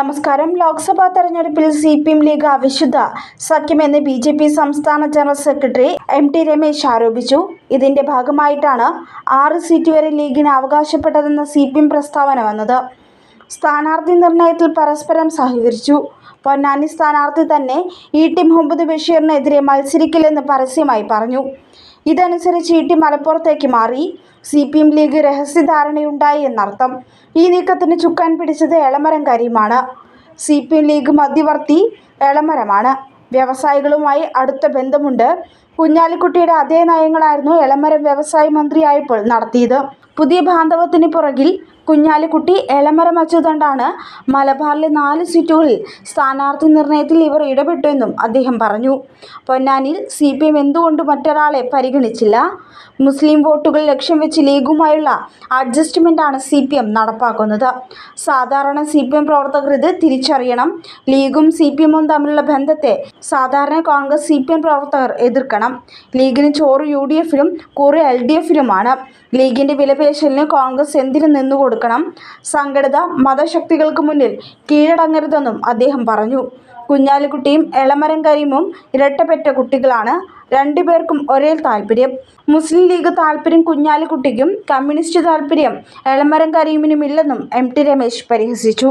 നമസ്കാരം. ലോക്സഭാ തെരഞ്ഞെടുപ്പിൽ C P M league അവിശുദ്ധ. സഖ്യമെന്ന് ബി ജെ പി സംസ്ഥാന general secretary M T Ramesh ആരോപിച്ചു. ഇതിന്റെ ഭാഗമായിട്ടാണ് ആറ് സീറ്റ് വരെ ലീഗിന് അവകാശപ്പെട്ടതെന്ന സി പി എം പ്രസ്താവന വന്നത്. സ്ഥാനാർത്ഥി നിർണയത്തിൽ പരസ്പരം സഹകരിച്ചു. പൊന്നാനി സ്ഥാനാർത്ഥി തന്നെ ഇ ടി മുഹമ്മദ് ബഷീറിനെതിരെ മത്സരിക്കില്ലെന്ന് പരസ്യമായി പറഞ്ഞു. ഇതനുസരിച്ച് ഇ ടി മലപ്പുറത്തേക്ക് മാറി. സി പി എം ലീഗ് രഹസ്യധാരണയുണ്ടായി എന്നർത്ഥം. ഈ നീക്കത്തിന് ചുക്കാൻ പിടിച്ചത് എളമരം കരീമാണ്. സി പി എം ലീഗ് മധ്യവർത്തി എളമരമാണ്. വ്യവസായികളുമായി അടുത്ത ബന്ധമുണ്ട്. കുഞ്ഞാലിക്കുട്ടിയുടെ അതേ നയങ്ങളായിരുന്നു എളമരം വ്യവസായ മന്ത്രിയായപ്പോൾ നടത്തിയത്. പുതിയ ബാന്ധവത്തിന് പുറകിൽ കുഞ്ഞാലിക്കുട്ടി എളമരം അച്ചുതണ്ടാണ് മലബാറിലെ നാല് സീറ്റുകളിൽ സ്ഥാനാർത്ഥി നിർണയത്തിൽ ഇവർ ഇടപെട്ടുവെന്നും അദ്ദേഹം പറഞ്ഞു. പൊന്നാനിൽ സി പി എം എന്തുകൊണ്ട് മറ്റൊരാളെ പരിഗണിച്ചില്ല? മുസ്ലിം വോട്ടുകൾ ലക്ഷ്യം വെച്ച് ലീഗുമായുള്ള അഡ്ജസ്റ്റ്മെന്റാണ് സി പി എം നടപ്പാക്കുന്നത്. സാധാരണ സി പി എം പ്രവർത്തകർ ഇത് തിരിച്ചറിയണം. ലീഗും സി പി എമ്മും തമ്മിലുള്ള ബന്ധത്തെ സാധാരണ കോൺഗ്രസ് സി പി എം പ്രവർത്തകർ എതിർക്കണം. ലീഗിന് ചോറ് യു ഡി എഫിലും കൂറ് എൽ ഡി എഫിലുമാണ് ലീഗിന്റെ വിലപേശലിന് കോൺഗ്രസ് എന്തിനു നിന്നു കൊടുക്കണം? സംഘടിത മതശക്തികൾക്ക് മുന്നിൽ കീഴടങ്ങരുതെന്നും അദ്ദേഹം പറഞ്ഞു. കുഞ്ഞാലിക്കുട്ടിയും എളമരം കരീമും ഇരട്ടപ്പെട്ട കുട്ടികളാണ് രണ്ടുപേർക്കും ഒരേ താല്പര്യം മുസ്ലിം ലീഗ് താല്പര്യം കുഞ്ഞാലിക്കുട്ടിക്കും കമ്മ്യൂണിസ്റ്റ് താല്പര്യം എളമരം കരീമിനുമില്ലെന്നും എം ടി രമേശ് പരിഹസിച്ചു.